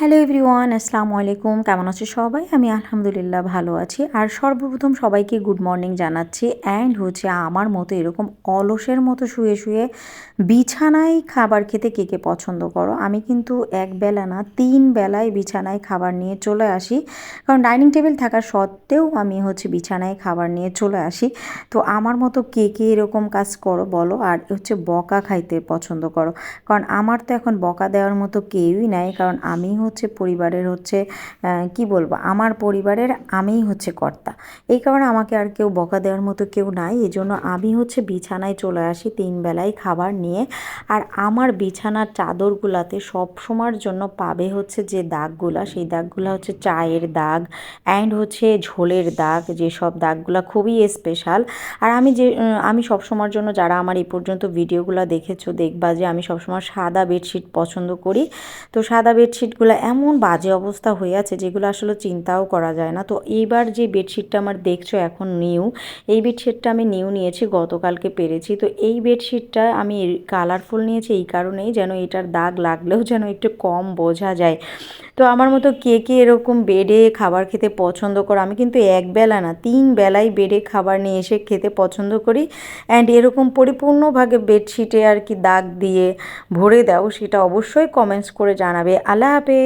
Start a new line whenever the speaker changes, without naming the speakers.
Hello everyone, আসসালামু আলাইকুম। কেমন আছে সবাই? আমি আলহামদুলিল্লাহ ভালো আছি। আর সর্বপ্রথম সবাইকে গুড মর্নিং জানাচ্ছি। অ্যান্ড হচ্ছে আমার মতো এরকম অলসের মতো শুয়ে শুয়ে বিছানায় খাবার খেতে কে কে পছন্দ করো? আমি কিন্তু এক বেলা না, তিন বেলায় বিছানায় খাবার নিয়ে চলে আসি। কারণ ডাইনিং টেবিল থাকা সত্ত্বেও আমি হচ্ছে বিছানায় খাবার নিয়ে চলে আসি। তো আমার মতো কে কে এরকম কাজ করো বলো? আর হচ্ছে বকা খাইতে পছন্দ করো? কারণ আমার তো এখন বকা দেওয়ার মতো কেউই নাই। কারণ আমি হচ্ছে পরিবারের হচ্ছে কি বলব, আমার পরিবারের আমিই হচ্ছে কর্তা। এই কারণে আমাকে আর কেউ বকা দেওয়ার মতো কেউ নাই এই জন্য আমি হচ্ছে বিছানায় চলে আসি তিন বেলায় খাবার নিয়ে। আর আমার বিছানার চাদরগুলাতে সব সময়ের জন্য পাবে হচ্ছে যে দাগগুলা, সেই দাগগুলো হচ্ছে চায়ের দাগ অ্যান্ড হচ্ছে ঝোলের দাগ, যেসব দাগগুলা খুবই স্পেশাল আর আমি যে আমি সব সময়ের জন্য যারা আমার এই পর্যন্ত ভিডিওগুলো দেখেছ, দেখবা যে আমি সবসময় সাদা বেডশিট পছন্দ করি। তো সাদা বেডশিটগুলো এমন বাজে অবস্থা হয়ে আছে যেগুলো আসলে চিন্তাও করা যায় না। তো এইবার যে বেডশিটটা আমার দেখছ এখন নিউ এই বেডশিটটা আমি নিউ নিয়েছি, গতকালকে পেরেছি। তো এই বেডশিটটা আমি কালারফুল নিয়েছি এই কারণেই যেন এটার দাগ লাগলেও যেন একটু কম বোঝা যায়। তো আমার মতো কে কে এরকম বেডে খাবার খেতে পছন্দ করো, আমি কিন্তু এক বেলা না, তিন বেলায় বেডে খাবার নিয়ে এসে খেতে পছন্দ করি। অ্যান্ড এরকম পরিপূর্ণভাবে বেডশিটে আর কি দাগ দিয়ে ভরে দাও, সেটা অবশ্যই কমেন্টস করে জানাবে। আল্লাহ হাফেজ।